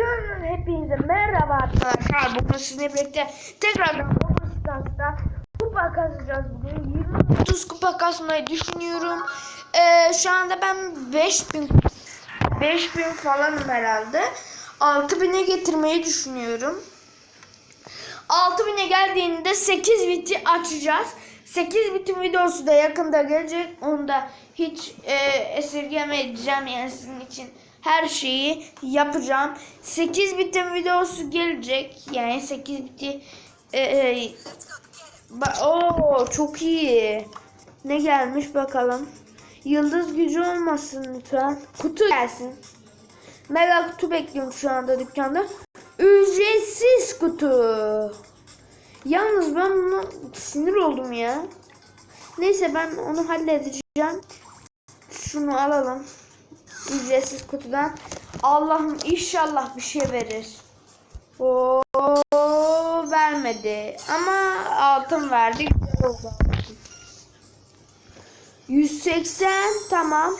Kanalın hepinize merhaba arkadaşlar. Bugün sizinle birlikte tekrardan Mobistans'ta kupa kazacağız bugün. 20-30 kupa kasmayı düşünüyorum. Ee, şu anda ben 5000 5000 falanım herhalde. 6000'e getirmeyi düşünüyorum. 6000'e geldiğinde 8 biti açacağız. 8 bitin videosu da yakında gelecek. Onu da hiç e, esirgeme edeceğim yani sizin için her şeyi yapacağım. 8 bitin videosu gelecek. Yani 8 biti e, e, Oo çok iyi. Ne gelmiş bakalım. Yıldız gücü olmasın lütfen. Kutu gelsin. Mega kutu bekliyorum şu anda dükkanda. Ücretsiz kutu. Yalnız ben buna sinir oldum ya. Neyse ben onu halledeceğim. Şunu alalım. Ücretsiz kutudan. Allah'ım inşallah bir şey verir. Oo vermedi. Ama altın verdi. Güzel oldu. 180 tamam.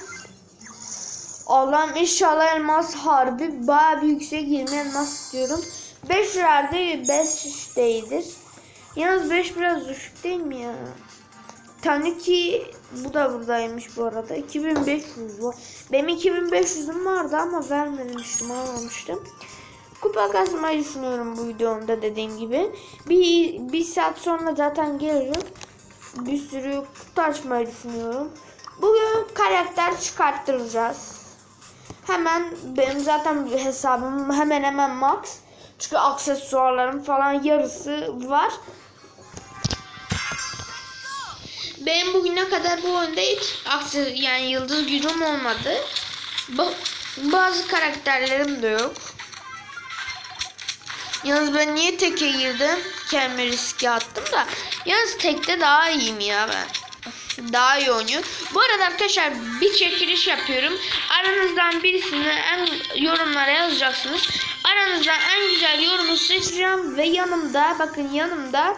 Allah'ım inşallah elmas harbi bayağı bir yüksek 20 elmas istiyorum. 5 verdi 5 değildir. Yalnız 5 biraz düşük değil mi ya? Tanuki bu da buradaymış bu arada. 2500 var. Benim 2500'üm vardı ama vermemiştim almamıştım. Kupa kazmayı düşünüyorum bu videomda dediğim gibi. Bir, bir saat sonra zaten gelirim. Bir sürü kutu açmayı düşünüyorum. Bugün karakter çıkarttıracağız. Hemen benim zaten hesabım hemen hemen max. Çünkü aksesuarlarım falan yarısı var. Benim bugüne kadar bu oyunda hiç akses yani yıldız gücüm olmadı. Ba- bazı karakterlerim de yok. Yalnız ben niye teke girdim? Kendimi riske attım da. Yalnız tekte daha iyiyim ya ben. Daha iyi oynuyor. Bu arada arkadaşlar bir çekiliş yapıyorum. Aranızdan birisini en yorumlara yazacaksınız. Aranızdan en güzel yorumu seçeceğim ve yanımda bakın yanımda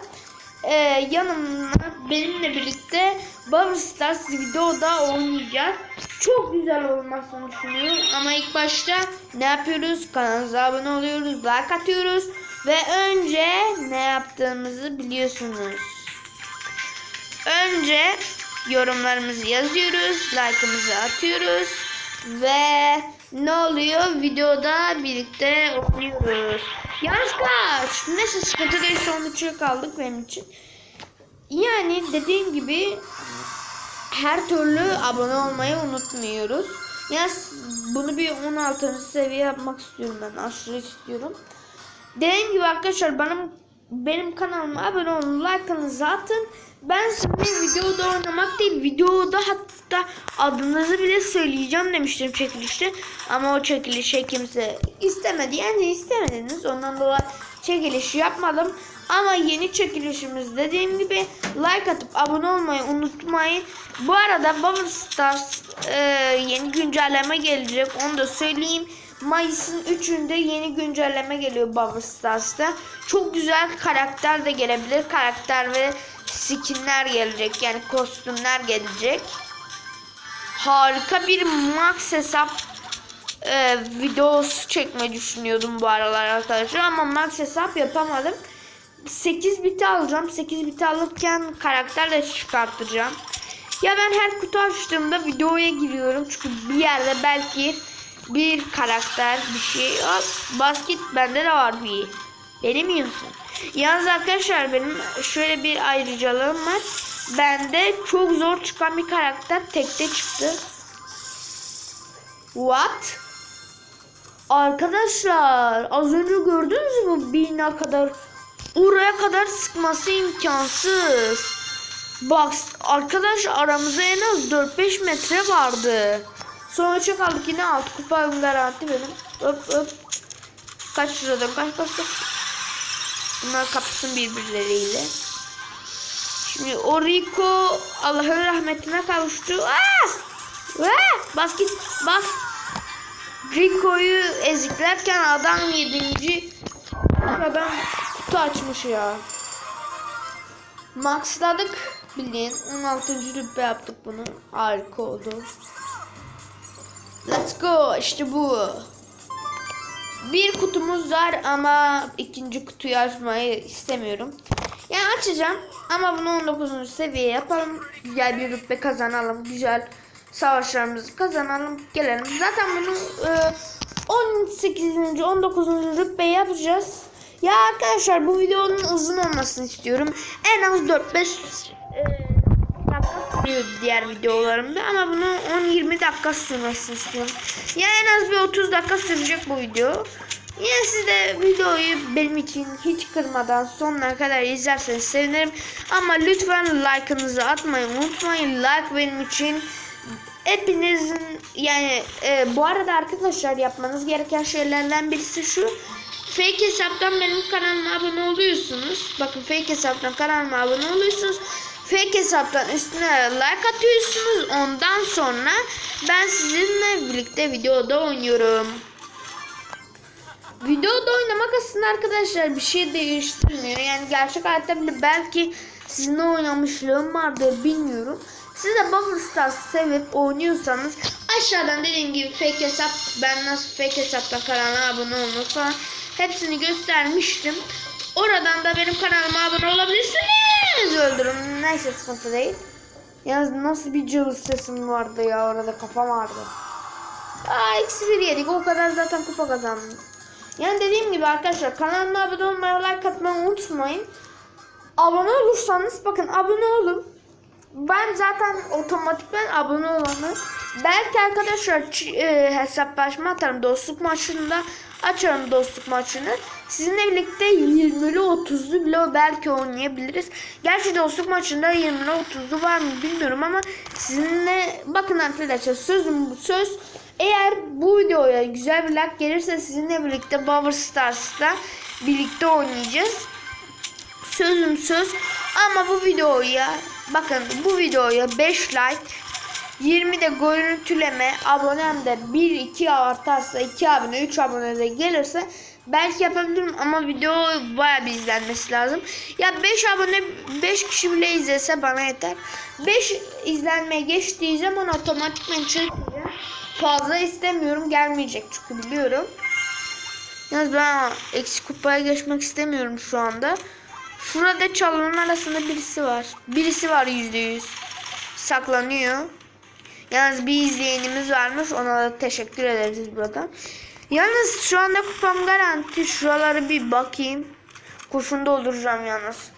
e, yanımda benimle birlikte Brawl Stars videoda oynayacağız. Çok güzel olmasını düşünüyorum ama ilk başta ne yapıyoruz? Kanalımıza abone oluyoruz, like atıyoruz ve önce ne yaptığımızı biliyorsunuz. Önce yorumlarımızı yazıyoruz, like'ımızı atıyoruz ve ne oluyor? Videoda birlikte oynuyoruz. Yalnız kaç. Neyse sıkıntı değil son üçe kaldık benim için. Yani dediğim gibi her türlü abone olmayı unutmuyoruz. Yani bunu bir 16. seviye yapmak istiyorum ben. Aşırı istiyorum. Dediğim gibi arkadaşlar benim benim kanalıma abone olun, like'ınızı atın. Ben size videoda oynamak değil, videoda hatta adınızı bile söyleyeceğim demiştim çekilişte. Ama o çekilişe kimse istemedi. Yani istemediniz. Ondan dolayı çekiliş yapmadım. Ama yeni çekilişimiz dediğim gibi like atıp abone olmayı unutmayın. Bu arada Brawl Stars e, yeni güncelleme gelecek. Onu da söyleyeyim. Mayıs'ın 3'ünde yeni güncelleme geliyor Brawl Stars'ta. Çok güzel karakter de gelebilir. Karakter ve skinler gelecek. Yani kostümler gelecek. Harika bir max hesap e, videosu çekmeyi düşünüyordum bu aralar arkadaşlar. Ama max hesap yapamadım. 8 biti alacağım. 8 biti alırken karakterle çıkartacağım. Ya ben her kutu açtığımda videoya giriyorum. Çünkü bir yerde belki bir karakter bir şey. Hop, basket bende de var bir. Beni mi yiyorsun? Yalnız arkadaşlar benim şöyle bir ayrıcalığım var. Bende çok zor çıkan bir karakter tekte çıktı. What? Arkadaşlar az önce gördünüz mü birine kadar oraya kadar sıkması imkansız. Bak arkadaş aramızda en az 4-5 metre vardı. Sonra çok aldık yine alt kupa garanti benim. Öp öp. Kaç şuradan kaç kaç kaç. Bunlar kapışsın birbirleriyle. Şimdi o Rico Allah'ın rahmetine kavuştu. Aa! Aa! Bas git. Rico'yu eziklerken adam yedinci adam kutu açmış ya. Maxladık bildiğin 16. rütbe yaptık bunu. Harika oldu. Let's go işte bu. Bir kutumuz var ama ikinci kutuyu açmayı istemiyorum. Yani açacağım ama bunu 19. seviye yapalım. Güzel bir rütbe kazanalım. Güzel savaşlarımızı kazanalım. Gelelim. Zaten bunu e, 18. 19. rütbe yapacağız. Ya arkadaşlar bu videonun uzun olmasını istiyorum. En az 4-5 e, sürüyor diğer videolarımda ama bunu 10-20 dakika sürmesini istiyorum. Ya en az bir 30 dakika sürecek bu video. Yine siz de videoyu benim için hiç kırmadan sonuna kadar izlerseniz sevinirim. Ama lütfen like'ınızı atmayı unutmayın. Like benim için hepinizin yani e, bu arada arkadaşlar yapmanız gereken şeylerden birisi şu. Fake hesaptan benim kanalıma abone oluyorsunuz. Bakın fake hesaptan kanalıma abone oluyorsunuz. Fake hesaptan üstüne like atıyorsunuz. Ondan sonra ben sizinle birlikte videoda oynuyorum. Videoda oynamak aslında arkadaşlar bir şey değiştirmiyor. Yani gerçek hayatta bile belki sizinle oynamışlığım vardır bilmiyorum. Siz de Bubble Stars sevip oynuyorsanız aşağıdan dediğim gibi fake hesap ben nasıl fake hesaptan kanala abone olmak falan hepsini göstermiştim. Oradan da benim kanalıma abone olabilirsiniz. Öldürün. Neyse sıkıntı değil. Yalnız nasıl bir cılız sesim vardı ya orada kafam vardı. Aa eksi bir yedik o kadar zaten kupa kazandım. Yani dediğim gibi arkadaşlar kanalıma abone olmayı like atmayı unutmayın. Abone olursanız bakın abone olun. Ben zaten otomatikman abone olanı. Belki arkadaşlar e, hesaplaşma atarım dostluk maçında açarım dostluk maçını. Sizinle birlikte 20'li 30'lu bile belki oynayabiliriz. Gerçi dostluk maçında 20'li 30'lu var mı bilmiyorum ama sizinle bakın arkadaşlar sözüm bu söz. Eğer bu videoya güzel bir like gelirse sizinle birlikte Power Stars'ta birlikte oynayacağız. Sözüm söz ama bu videoya bakın bu videoya 5 like 20 de görüntüleme abonem de 1 2 artarsa 2 abone 3 abone de gelirse belki yapabilirim ama video baya bir izlenmesi lazım. Ya 5 abone 5 kişi bile izlese bana yeter. 5 izlenmeye geçtiği zaman otomatikman çekeceğim. Fazla istemiyorum gelmeyecek çünkü biliyorum. Yalnız ben eksi kupaya geçmek istemiyorum şu anda. Şurada çalının arasında birisi var. Birisi var yüzde yüz. Saklanıyor. Yalnız bir izleyenimiz varmış. Ona da teşekkür ederiz buradan. Yalnız şu anda kupam garanti. Şuraları bir bakayım. Kurşun dolduracağım yalnız.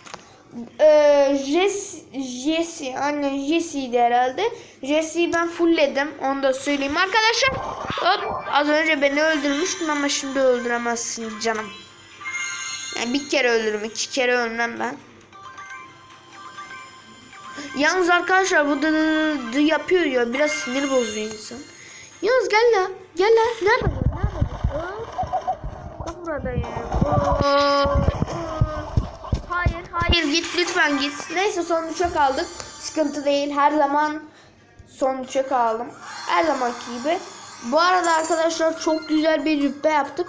Ee, Jesse, Jesse, anne Jesse'ydi herhalde. Jesse'yi ben fullledim. Onu da söyleyeyim arkadaşlar. Hop, az önce beni öldürmüştün ama şimdi öldüremezsin canım. Yani bir kere ölürüm, iki kere ölmem ben. Yalnız arkadaşlar bu dı yapıyor ya biraz sinir bozuyor insan. Yalnız gel la, gel la. Nerede? bu? Nerede? bu? Bak buradayım. Hayır, hayır git lütfen git. Neyse son üçe kaldık. Sıkıntı değil. Her zaman son üçe kaldım. Her zamanki gibi. Bu arada arkadaşlar çok güzel bir rütbe yaptık.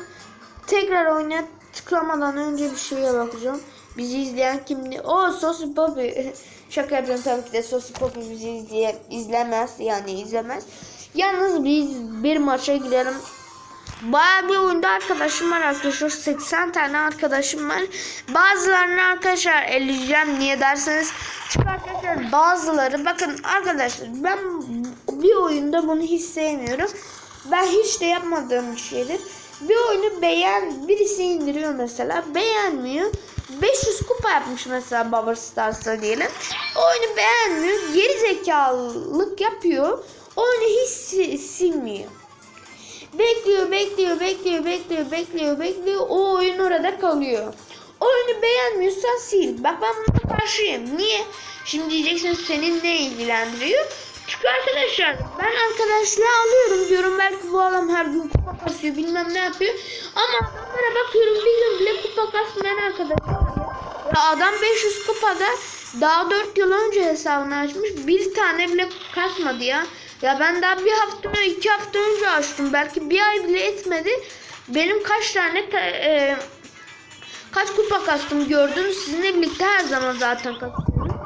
Tekrar oynaya tıklamadan önce bir şeye bakacağım. Bizi izleyen kimdi? O Sosu Poppy. Şaka yapıyorum tabii ki de Sosu Poppy bizi izleye, izlemez. Yani izlemez. Yalnız biz bir maça girelim. Bayağı bir oyunda arkadaşım var arkadaşlar. 80 tane arkadaşım var. Bazılarını arkadaşlar eleyeceğim. Niye derseniz. Çünkü arkadaşlar bazıları bakın arkadaşlar ben bir oyunda bunu hiç sevmiyorum. Ben hiç de yapmadığım bir şeydir. Bir oyunu beğen birisi indiriyor mesela beğenmiyor. 500 kupa yapmış mesela Power Stars'ta diyelim. Oyunu beğenmiyor. Geri zekalılık yapıyor. Oyunu hiç si- silmiyor. Bekliyor, bekliyor, bekliyor, bekliyor, bekliyor, bekliyor. O oyun orada kalıyor. Oyunu beğenmiyorsan sil. Bak ben buna karşıyım. Niye? Şimdi diyeceksiniz senin ne ilgilendiriyor? Çünkü arkadaşlar ben arkadaşlığı alıyorum diyorum belki bu adam her gün kupa kasıyor bilmem ne yapıyor. Ama adamlara bakıyorum bir gün bile kupa kasmayan arkadaşlar. Ya adam 500 kupada daha 4 yıl önce hesabını açmış bir tane bile kasmadı ya. Ya ben daha bir hafta iki hafta önce açtım belki bir ay bile etmedi. Benim kaç tane ta- e, kaç kupa kastım gördünüz sizinle birlikte her zaman zaten kasıyorum.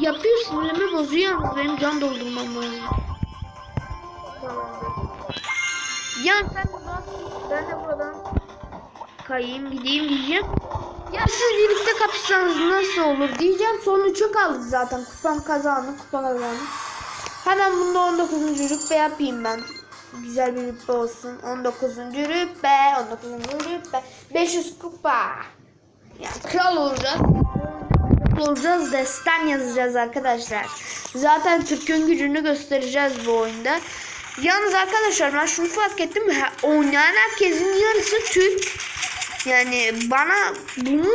Yapıyor sinirimi bozuyor yalnız benim can doldurmam lazım. Yan sen bak. Ben de buradan kayayım gideyim diyeceğim. Ya siz birlikte kapışsanız nasıl olur diyeceğim. Son 3'e kaldık zaten. Kupam kazandı. Kupa kazandı. Hemen bunda 19. rütbe yapayım ben. Güzel bir rütbe olsun. 19. rütbe. 19. rütbe. 500 kupa. Ya kral olacağız. Olacağız. Destan yazacağız arkadaşlar. Zaten Türk'ün gücünü göstereceğiz bu oyunda. Yalnız arkadaşlar ben şunu fark ettim. Oynayan herkesin yarısı Türk. Yani bana bunu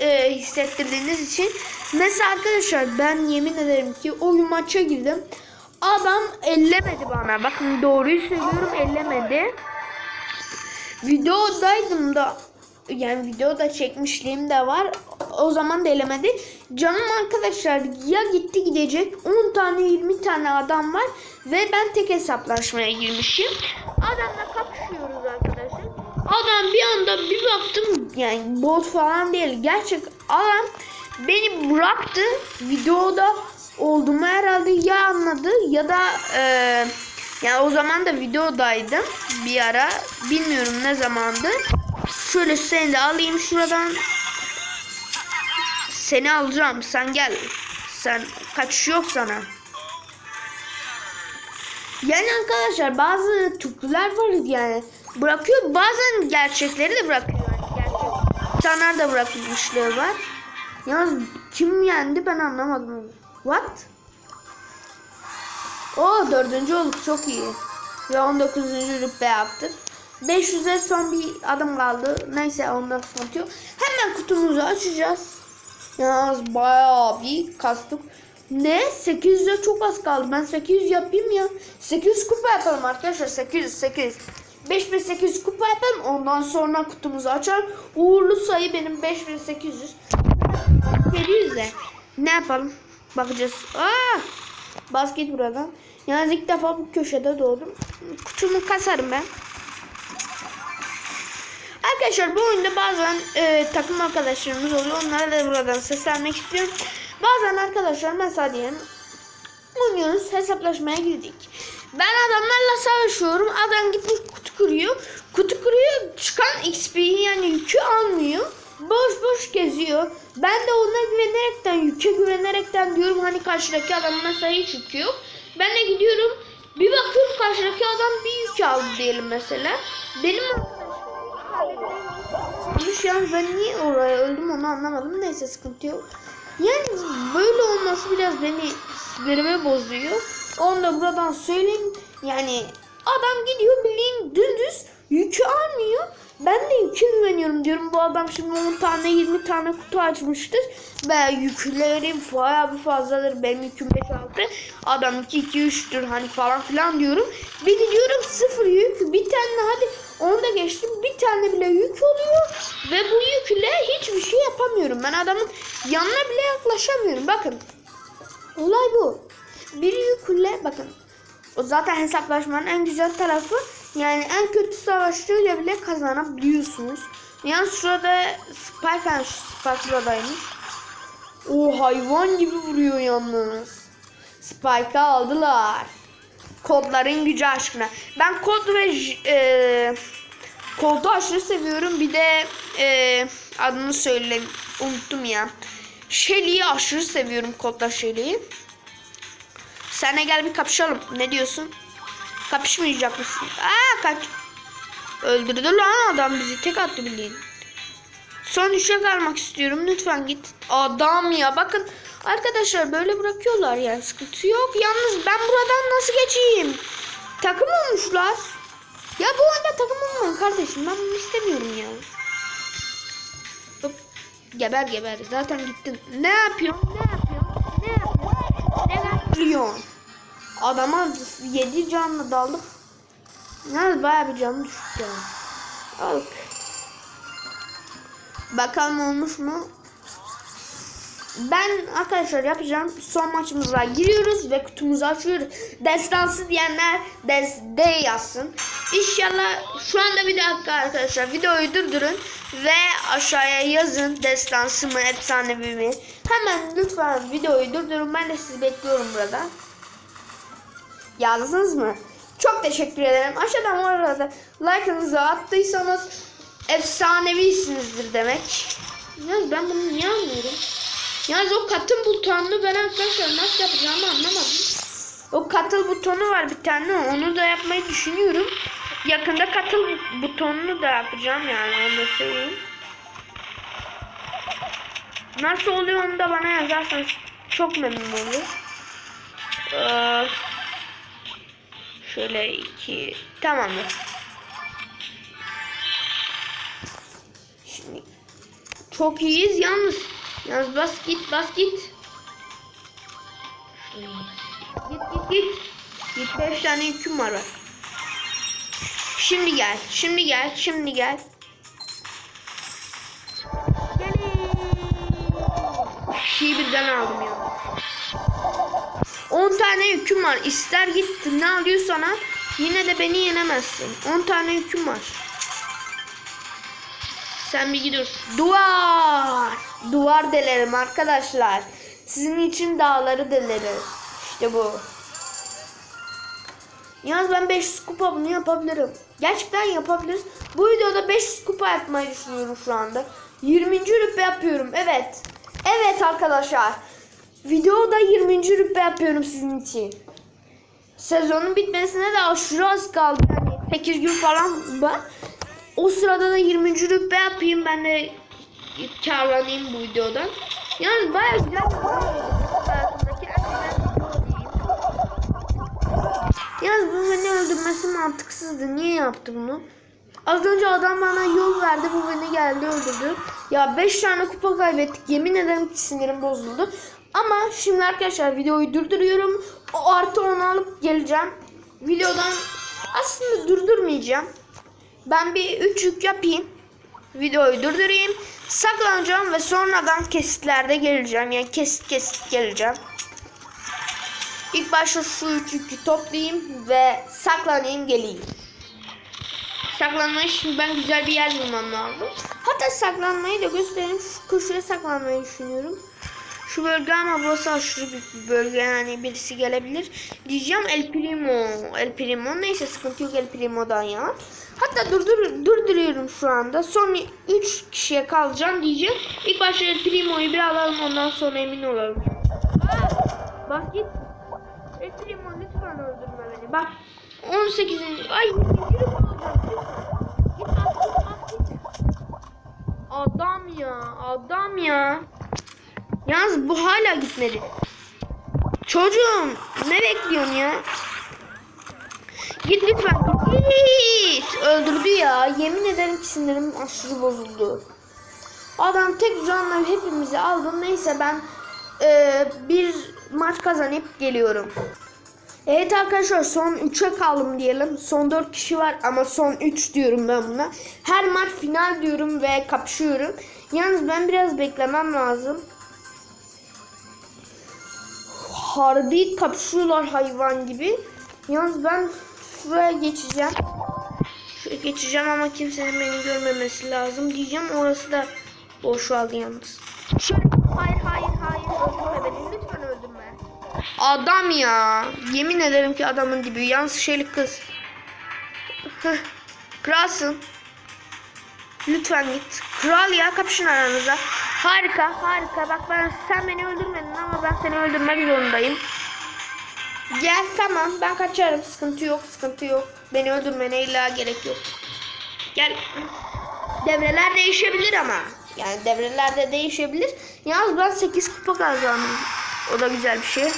e, hissettirdiğiniz için mesela arkadaşlar ben yemin ederim ki o maça girdim. Adam ellemedi bana. Bakın doğruyu söylüyorum ellemedi. Videodaydım da yani videoda çekmişliğim de var. O zaman da elemedi. Canım arkadaşlar ya gitti gidecek 10 tane 20 tane adam var ve ben tek hesaplaşmaya girmişim. Adamla kapışıyoruz arkadaşlar. Adam bir anda bir baktım yani bot falan değil. Gerçek adam beni bıraktı. Videoda olduğumu herhalde ya anladı ya da eee yani o zaman da videodaydım bir ara. Bilmiyorum ne zamandı. Şöyle seni de alayım şuradan. Seni alacağım. Sen gel. Sen kaçış yok sana. Yani arkadaşlar bazı Türkler var yani bırakıyor. Bazen gerçekleri de bırakıyor. Yani gerçek insanlar da bırakmışlığı var. Yalnız kim yendi ben anlamadım. What? O dördüncü olduk çok iyi. Ve 19. rütbe yaptık. 500'e son bir adım kaldı. Neyse ondan yok. Hemen kutumuzu açacağız. Yalnız bayağı bir kastık. Ne? 800'e çok az kaldı. Ben 800 yapayım ya. 800 kupa yapalım arkadaşlar. 800 800. 5800 kupa yapalım. Ondan sonra kutumuzu açar. Uğurlu sayı benim 5800. 700 de. Ne yapalım? Bakacağız. Aa! Bas git buradan. Yalnız ilk defa bu köşede doğdum. Kutumu kasarım ben. Arkadaşlar bu oyunda bazen e, takım arkadaşlarımız oluyor. Onlara da buradan seslenmek istiyorum. Bazen arkadaşlar mesela diyelim oynuyoruz hesaplaşmaya girdik. Ben adamlarla savaşıyorum. Adam gitmiş kutu kırıyor. Kutu kırıyor. Çıkan XP'yi yani yükü almıyor. Boş boş geziyor. Ben de ona güvenerekten, yüke güvenerekten diyorum hani karşıdaki adamın mesela hiç yükü yok. Ben de gidiyorum. Bir bakıyorum karşıdaki adam bir yük aldı diyelim mesela. Benim Olmuş yani ben niye oraya öldüm onu anlamadım. Neyse sıkıntı yok. Yani böyle olması biraz beni sinirime bozuyor. Onu da buradan söyleyeyim. Yani adam gidiyor bildiğin dümdüz yükü almıyor. Ben de yüke güveniyorum diyorum. Bu adam şimdi 10 tane 20 tane kutu açmıştır. Ve yüklerim bayağı bir fazladır. Benim yüküm 5-6. Adam 2-2-3'tür hani falan filan diyorum. Bir gidiyorum sıfır yük. Bir tane hadi onu da geçtim. Bir tane bile yük oluyor. Ve bu yükle hiçbir şey yapamıyorum. Ben adamın yanına bile yaklaşamıyorum. Bakın. Olay bu. Bir yükle bakın. O zaten hesaplaşmanın en güzel tarafı. Yani en kötü savaşçıyla bile kazanabiliyorsunuz. Yani şurada Spike Spike buradaymış. O hayvan gibi vuruyor yalnız. Spike'ı aldılar. Kodların gücü aşkına. Ben kod ve e, kodu aşırı seviyorum. Bir de e, adını söyle unuttum ya. Shelly'yi aşırı seviyorum kodla Shelly'yi. Senle gel bir kapışalım. Ne diyorsun? Kapışmayacak mısın? Aa kaç. Öldürdü lan adam bizi. Tek attı bildiğin. Son üçe kalmak istiyorum. Lütfen git. Adam ya bakın. Arkadaşlar böyle bırakıyorlar yani sıkıntı yok. Yalnız ben buradan nasıl geçeyim? Takım olmuşlar. Ya bu oyunda takım olmayın kardeşim. Ben bunu istemiyorum ya. Hop. Geber geber. Zaten gittin. Ne yapıyorsun? Ne yapıyorsun? Yapıyorsun? Adama 7 canlı daldık. Yalnız bayağı bir canı düştü yani. Al. Bakalım olmuş mu? Ben arkadaşlar yapacağım. Son maçımıza giriyoruz ve kutumuzu açıyoruz. Destansı diyenler desde yazsın. İnşallah şu anda bir dakika arkadaşlar videoyu durdurun ve aşağıya yazın destansı mı efsanevi mi? Hemen lütfen videoyu durdurun. Ben de sizi bekliyorum burada. Yazdınız mı? Çok teşekkür ederim. Aşağıdan bu arada like'ınızı attıysanız efsanevisinizdir demek. Yalnız ben bunu niye anlıyorum? Yalnız o katıl butonunu ben arkadaşlar nasıl yapacağımı anlamadım. O katıl butonu var bir tane onu da yapmayı düşünüyorum. Yakında katıl butonunu da yapacağım yani onu da söyleyeyim. Nasıl oluyor onu da bana yazarsanız çok memnun olurum. Ee, şöyle iki tamamdır. Şimdi çok iyiyiz yalnız. Yalnız bas git bas git. Git git git. Git 5 tane yüküm var bak. Şimdi gel. Şimdi gel. Şimdi gel. Gelin. Kişiyi birden aldım ya. 10 tane yüküm var. İster git ne alıyorsan al. Yine de beni yenemezsin. 10 tane yüküm var. Sen bir gidiyorsun. Duvar. Duvar delerim arkadaşlar. Sizin için dağları delerim. İşte bu. Yalnız ben 500 kupa bunu yapabilirim. Gerçekten yapabiliriz. Bu videoda 500 kupa yapmayı düşünüyorum şu anda. 20. rütbe yapıyorum. Evet. Evet arkadaşlar. Videoda 20. rütbe yapıyorum sizin için. Sezonun bitmesine de aşırı az kaldı. Yani 8 gün falan var. O sırada da 20. rütbe yapayım. Ben de karlanayım bu videodan. Yani bayağı güzel Yalnız bu beni öldürmesi mantıksızdı. Niye yaptı bunu? Az önce adam bana yol verdi. Bu beni geldi öldürdü. Ya 5 tane kupa kaybettik. Yemin ederim sinirim bozuldu. Ama şimdi arkadaşlar videoyu durduruyorum. O artı onu alıp geleceğim. Videodan aslında durdurmayacağım. Ben bir 3 yük yapayım. Videoyu durdurayım. Saklanacağım ve sonradan kesitlerde geleceğim. Yani kesit kesit geleceğim. İlk başta şu üç yükü toplayayım ve saklanayım geleyim. Saklanmayı şimdi ben güzel bir yer bulmam lazım. Hatta saklanmayı da göstereyim. Şu köşeye saklanmayı düşünüyorum. Şu bölge ama burası aşırı büyük bir bölge yani birisi gelebilir. Diyeceğim El Primo. El Primo neyse sıkıntı yok El Primo'dan ya. Hatta durdur, durduruyorum şu anda. Son 3 kişiye kalacağım diyeceğim. İlk başta El Primo'yu bir alalım ondan sonra emin olalım. Aa, bak git. Bak 18. Ay yürü. Adam ya adam ya. Yalnız bu hala gitmedi. Çocuğum ne bekliyorsun ya? Git lütfen git. Öldürdü ya. Yemin ederim ki sinirim aşırı bozuldu. Adam tek canla hepimizi aldı. Neyse ben e, bir maç kazanıp geliyorum. Evet arkadaşlar son 3'e kaldım diyelim. Son 4 kişi var ama son 3 diyorum ben buna. Her maç final diyorum ve kapışıyorum. Yalnız ben biraz beklemem lazım. Harbi kapışıyorlar hayvan gibi. Yalnız ben şuraya geçeceğim. Şuraya geçeceğim ama kimsenin beni görmemesi lazım diyeceğim. Orası da boşaldı yalnız. Hayır hayır hayır öldürme beni. Adam ya. Yemin ederim ki adamın dibi. Yalnız şeylik kız. Heh. Kralsın. Lütfen git. Kral ya kapışın aranıza. Harika harika. Bak ben sen beni öldürmedin ama ben seni öldürmek zorundayım. Gel tamam ben kaçarım. Sıkıntı yok sıkıntı yok. Beni öldürmene illa gerek yok. Gel. Devreler değişebilir ama. Yani devreler de değişebilir. Yalnız ben 8 kupa kazandım. O da güzel bir şey.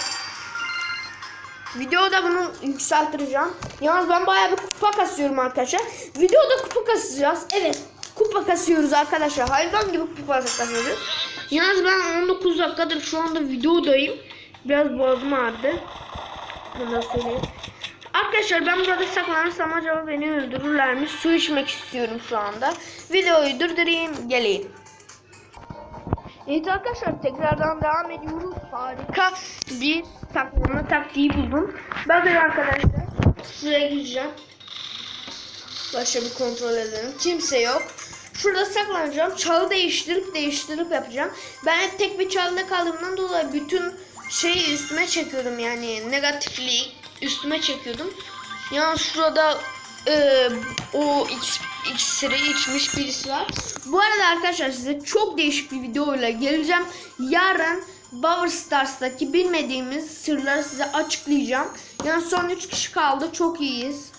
Videoda bunu yükselteceğim. Yalnız ben bayağı bir kupa kasıyorum arkadaşlar. Videoda kupa kasacağız. Evet. Kupa kasıyoruz arkadaşlar. Hayvan gibi kupa kasıyoruz. Yalnız ben 19 dakikadır şu anda videodayım. Biraz boğazım ağrıdı. Bunu da söyleyeyim. Arkadaşlar ben burada saklanırsam acaba beni öldürürler mi? Su içmek istiyorum şu anda. Videoyu durdurayım geleyim. Evet arkadaşlar tekrardan devam ediyoruz. Harika bir saklanma taktiği buldum. Bakın arkadaşlar şuraya gireceğim. Başka bir kontrol edelim. Kimse yok. Şurada saklanacağım. Çalı değiştirip değiştirip yapacağım. Ben hep tek bir çalıda kaldığımdan dolayı bütün şeyi üstüme çekiyordum yani negatifliği üstüme çekiyordum. Yani şurada e, o iks- iksiri içmiş birisi var. Bu arada arkadaşlar size çok değişik bir videoyla geleceğim. Yarın Power Stars'taki bilmediğimiz sırları size açıklayacağım. Yani son 3 kişi kaldı. Çok iyiyiz.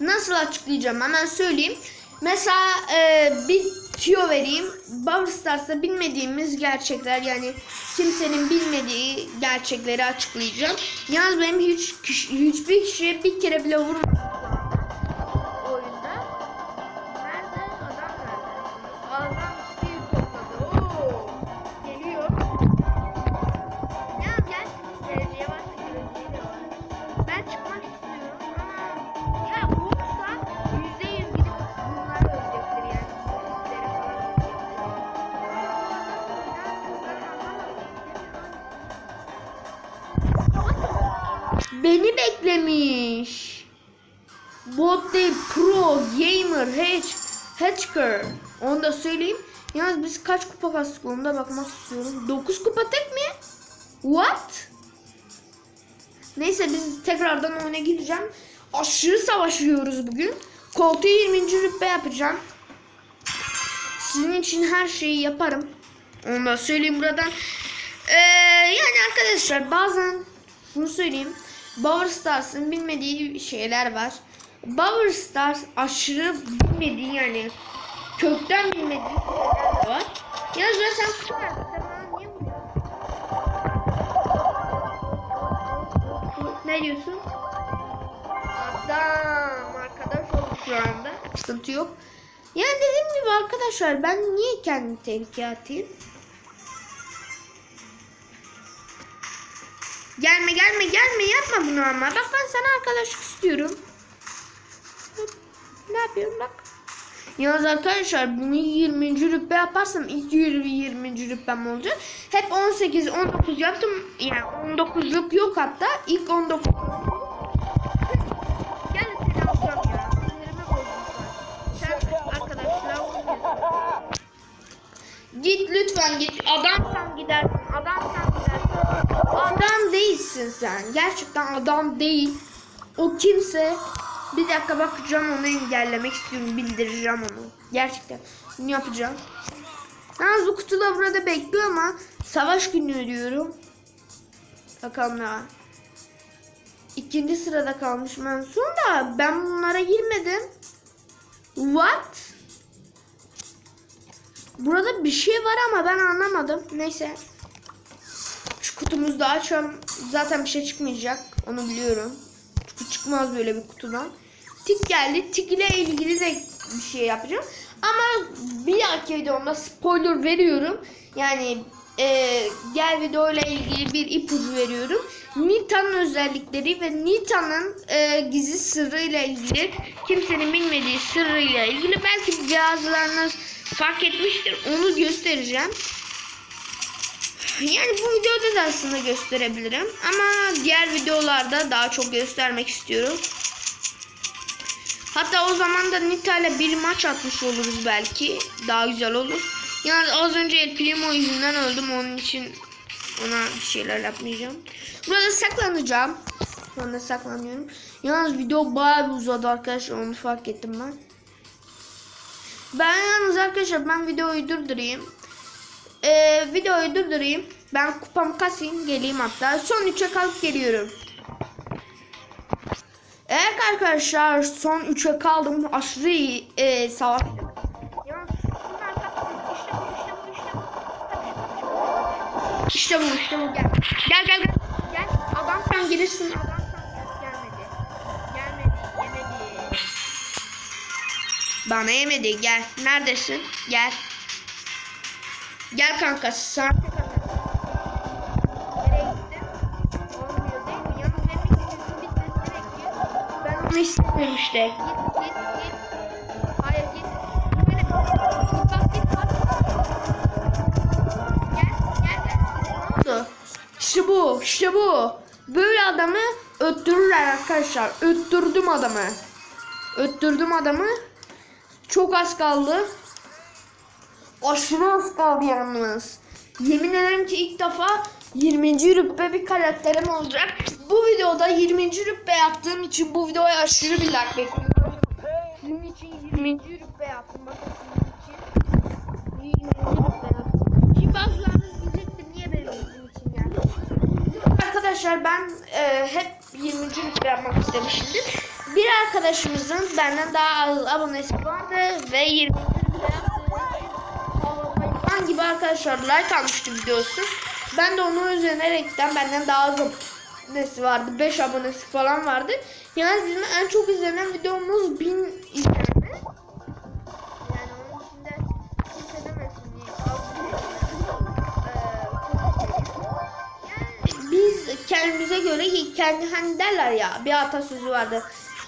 Nasıl açıklayacağım hemen söyleyeyim. Mesela e, bir tüyo vereyim. Power Stars'ta bilmediğimiz gerçekler yani kimsenin bilmediği gerçekleri açıklayacağım. Yalnız benim hiç kişi, hiçbir kişiye bir kere bile vurmadım. Oyunda. Nerede? Adam nerede? Adam gamer hatch hatcher. Onu da söyleyeyim. Yalnız biz kaç kupa kastık onu da bakmak istiyorum. 9 kupa tek mi? What? Neyse biz tekrardan oyuna gireceğim. Aşırı savaşıyoruz bugün. Koltuğu 20. rütbe yapacağım. Sizin için her şeyi yaparım. Onu da söyleyeyim buradan. Ee, yani arkadaşlar bazen şunu söyleyeyim. Power Stars'ın bilmediği şeyler var. Power Stars aşırı bilmediği yani kökten bilmediği şeyler var. Yalnız ben sen? Ne diyorsun? Adam arkadaş olduk şu anda. Sıkıntı yok. Yani dediğim gibi arkadaşlar ben niye kendimi tehlikeye atayım? Gelme gelme gelme yapma bunu ama. Bak ben sana arkadaşlık istiyorum. Ne yapıyorum bak. Yalnız arkadaşlar bunu 20. rütbe yaparsam ilk 20. rütbem olacak. Hep 18 19 yaptım. Yani 19'luk yok hatta. İlk 19 Gel de seni alacağım ya. Sinirimi bozdun sen. Sen arkadaşlar Git lütfen git. Adamsan gidersin. Adamsan gidersin. Adam değilsin sen. Gerçekten adam değil. O kimse bir dakika bakacağım onu engellemek istiyorum. Bildireceğim onu. Gerçekten. Bunu yapacağım. Yalnız bu kutu da burada bekliyor ama savaş günü diyorum. Bakalım ne var. İkinci sırada kalmışım en son da ben bunlara girmedim. What? Burada bir şey var ama ben anlamadım. Neyse. Şu kutumuzu da açalım. Zaten bir şey çıkmayacak. Onu biliyorum. Çünkü çıkmaz böyle bir kutudan. Tik geldi. Tik ile ilgili de bir şey yapacağım. Ama bir dahaki videomda spoiler veriyorum. Yani e, gel video ile ilgili bir ipucu veriyorum. Nita'nın özellikleri ve Nita'nın e, gizli sırrıyla ilgili kimsenin bilmediği sırrıyla ilgili belki bazılarınız fark etmiştir. Onu göstereceğim. Yani bu videoda da aslında gösterebilirim. Ama diğer videolarda daha çok göstermek istiyorum. Hatta o zaman da Nita ile bir maç atmış oluruz belki. Daha güzel olur. Yani az önce El Primo yüzünden öldüm. Onun için ona bir şeyler yapmayacağım. Burada saklanacağım. Şu anda saklanıyorum. Yalnız video bayağı uzadı arkadaşlar. Onu fark ettim ben. Ben yalnız arkadaşlar ben videoyu durdurayım. Ee, videoyu durdurayım. Ben kupamı kasayım geleyim hatta. Son 3'e kalıp geliyorum. Evet arkadaşlar son 3'e kaldım. Aşırı iyi e, savaş. İşte bu işte bu gel. Gel gel gel. Gel adam sen gelirsin. Adam sen gelmedi. Gelmedi yemedi. Bana yemedi gel. Neredesin? Gel. Gel kanka sen. istemiyorum işte. Git git git. Hayır git. Böyle git bak git bak. Gel gel gel. Ne oldu? İşte bu işte bu. Böyle adamı öttürürler arkadaşlar. Öttürdüm adamı. Öttürdüm adamı. Çok az kaldı. Aşırı az kaldı yalnız. Yemin ederim ki ilk defa 20. rütbe bir karakterim olacak. Bu videoda 20. rütbe yaptığım için bu videoya aşırı bir like bekliyorum. Sizin için 20. rütbe yaptım. Bakın sizin için 20. rütbe yaptım. Bazılarınız diyecektir niye benim için yani. Arkadaşlar ben e, hep 20. rütbe yapmak istemişimdir. Bir arkadaşımızın benden daha az abonesi vardı ve 20. rütbe yaptığı Hayvan gibi arkadaşlar like almıştı videosu. Ben de onu özenerekten benden daha az abonesi vardı. 5 abonesi falan vardı. Yani bizim en çok izlenen videomuz 1000 izlendi. Yani onun içinde kimse demesin diye yani biz kendimize göre kendi hani derler ya bir atasözü vardı.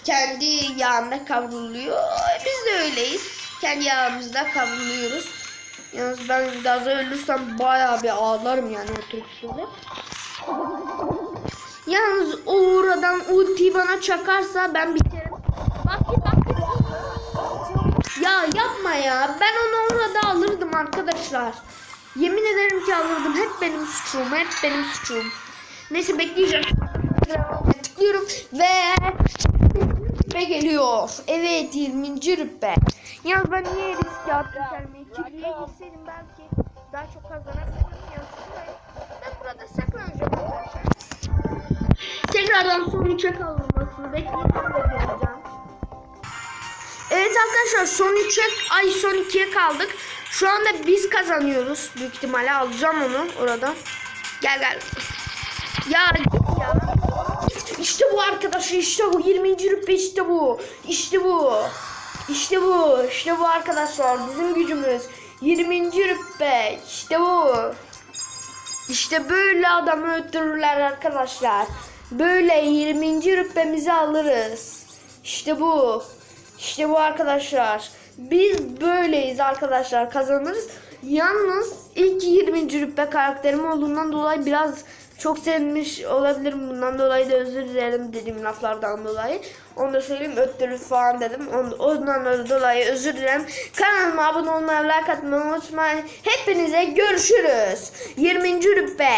Kendi yağında kavruluyor. Biz de öyleyiz. Kendi yağımızda kavruluyoruz. Yalnız ben gaza ölürsem bayağı bir ağlarım yani şurada. Yalnız o uğradan ulti bana çakarsa ben biterim. Bak git bak git. Ya yapma ya. Ben onu orada alırdım arkadaşlar. Yemin ederim ki alırdım. Hep benim suçum. Hep benim suçum. Neyse bekleyeceğim. Tıklıyorum ve rütbe geliyor. Evet 20. rütbe. Yalnız ben niye riske attım İkinciye gitseydim belki daha çok kazanabilirdim. Yalnız ben burada saklanacağım arkadaşlar. Tekrardan son 3'e kalınmasını bekleyip geleceğim. Evet arkadaşlar son 3'e ay son 2'ye kaldık. Şu anda biz kazanıyoruz. Büyük ihtimalle alacağım onu oradan. Gel gel. Ya git ya. İşte bu arkadaşlar işte bu 20. rütbe işte bu. İşte bu. İşte bu. İşte bu arkadaşlar bizim gücümüz. 20. rütbe. İşte bu. İşte böyle adamı öldürürler arkadaşlar. Böyle 20. rütbemizi alırız. İşte bu. İşte bu arkadaşlar. Biz böyleyiz arkadaşlar kazanırız. Yalnız ilk 20. rütbe karakterim olduğundan dolayı biraz çok sevmiş olabilirim. Bundan dolayı da özür dilerim dediğim laflardan dolayı. Onu da söyleyeyim öttürür falan dedim. Ondan da dolayı özür dilerim. Kanalıma abone olmayı, like atmayı unutmayın. Hepinize görüşürüz. 20. rütbe.